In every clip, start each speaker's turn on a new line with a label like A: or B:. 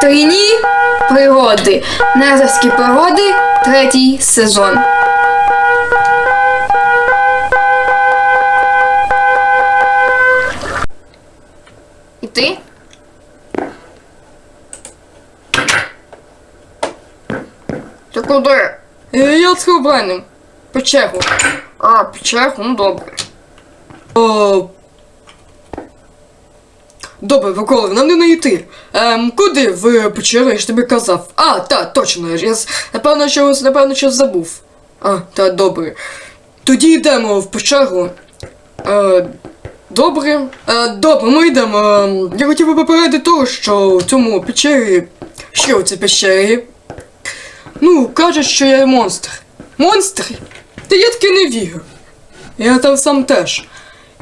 A: Трійні пригоди. Незерські пригоди, третій сезон. І ти? Ти куди? Е, Я з Хробреном. Печеру. А, печеру, ну добре. О... Добре, Виколов, нам не знайти. Ем, куди в печеру, я ж тобі казав. А, так, точно, я напевно, щось, напевно, щось забув. А, так, добре. Тоді йдемо в печеру. Е, добре. Е, добре, ми йдемо. Ем, я хотів би попередити того, що в цьому печері. Що в цій печері? Ну, кажуть, що я монстр. Монстр? Та я таки не вірю. Я там сам теж.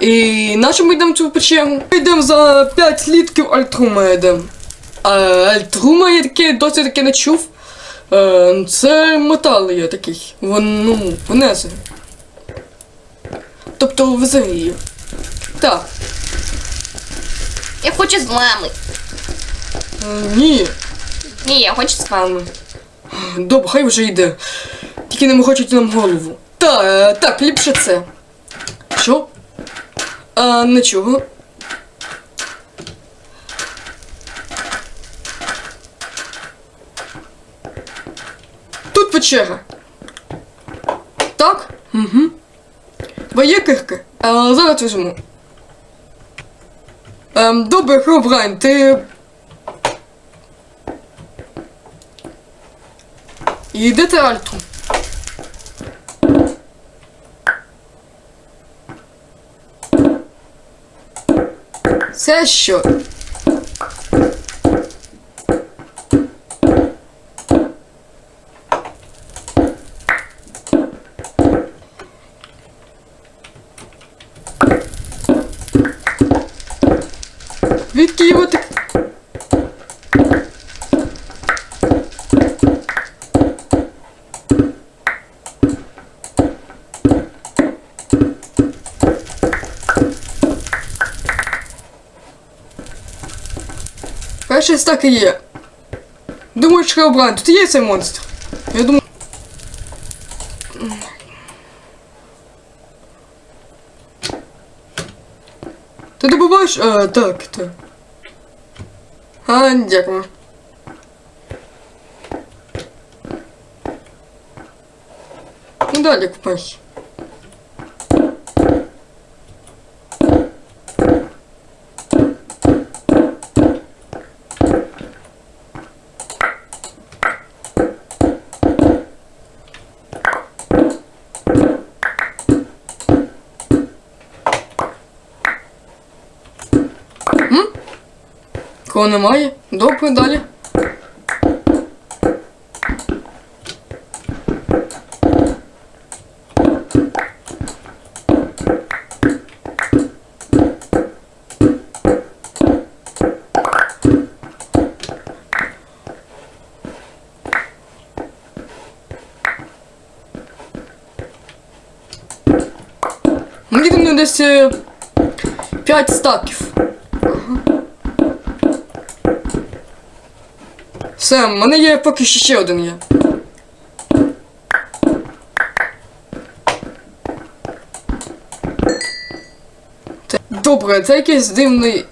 A: І наче ми йдемо цю печеру? Ми йдемо за 5 літків Альтрума йдемо. А Альтрума я таке досі таки не чув. Е, це метал є такий. Вон, ну, внесе. Тобто в землі. Так.
B: Я хочу з вами.
A: Е, ні.
B: Ні, я хочу з вами.
A: Добре, хай вже йде. Тільки не мочить нам голову. Та, е, так, ліпше це. Що? А, нічого. Тут печера. Так? Угу. Твоє кирки? А, зараз візьму. Ем, добре, Хробрайн, ти Йдете Альту. Це що? Відки його так. Перший так і є. Думаєш, Хеобрайн, тут є цей монстр? Я думаю. Ти добуваєш? А, так, так. А, дякую. Ну далі купай. Кого немає? Добре, далі. Мені там десь 5 стаків. Все, в мене є поки що ще один є. Добре, це якийсь дивний.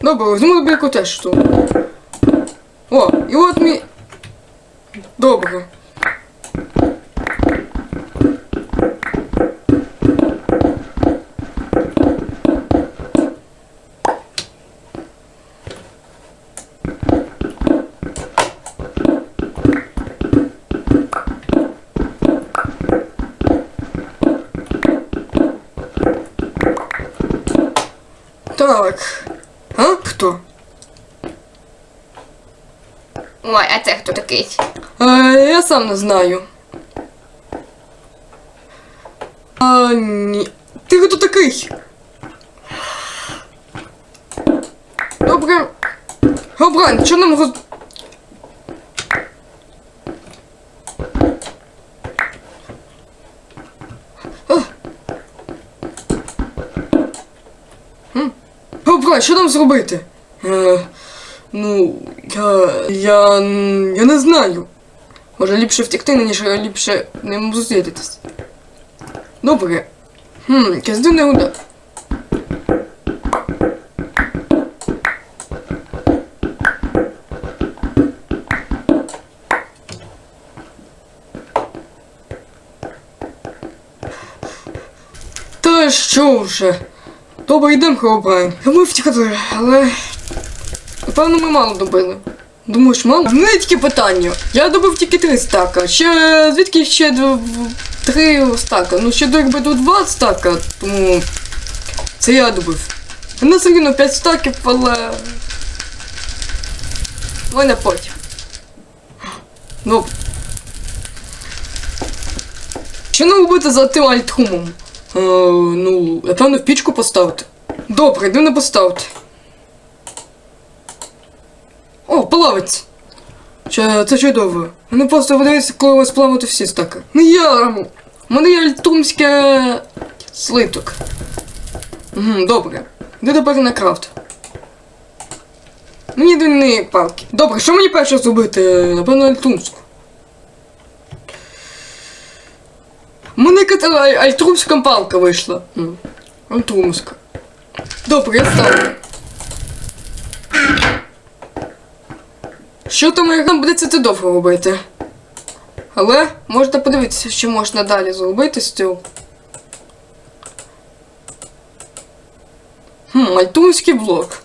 A: Добре, візьму біку теж тут. О, і от мій.
B: Ой, а це хто такий?
A: А, я сам не знаю. А, ні. Ти хто такий? Добре. Гобран, що нам роз... Гобран, що нам зробити? Е, ну я. я. я не знаю. Може ліпше втекти, ніж ліпше не зустрітись. Добре. Хм, якась дивна руда. Та що вже? Добре, йдемо, хлопаємо. Ми втікли, але. Напевно, ми мало добили. Думаєш, мало? В мене таке питання. Я добив тільки три стака. Ще звідки ще три стака? Ну ще до якби до два стака, тому це я добив. Мене все рівно 5 стаків, але. Давай на потім. Добре. Що нам робити за тим альтхумом? Е, ну, напевно, в пічку поставити. Добре, йду не поставити. О, плавець! Це, чудово. Мене просто видається, коли ви сплавати всі стаки. Ну я. У мене є альтумське слиток. Угу, добре. Йду тепер на крафт. Мені двійні палки. Добре, що мені перше зробити? Напевно, альтумську. У аль- альтрумська палка вийшла. Альтрумська. Добре, я ставлю. Що там як нам буде це довго робити? Але можете подивитися, що можна далі зробити з цього. Хм, альтумський блок.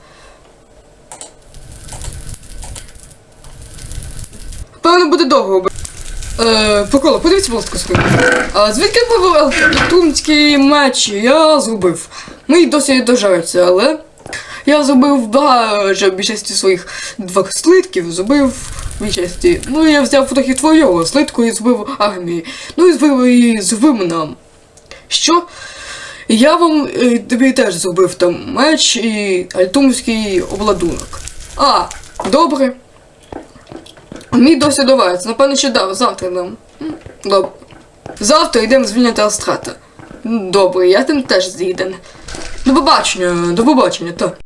A: Певно буде довго робити. Е, Прикола, подивіться, будь ласка, сюди. А звідки був альтумський меч? Я зробив. Мої досі дожаються, але я зробив багато більшості своїх двох слитків, зробив більшості. Ну я взяв трохи твого слитку і зробив армії. Ну і зробив і зробив нам. Що? Я вам е, тобі теж зробив там меч і альтумський обладунок. А, добре. Мій досі довається, напевно, що дав, завтра дам. М, Добре. Завтра йдемо звільняти Астрата. Добре, я тим теж з'їден. До побачення, до побачення, так.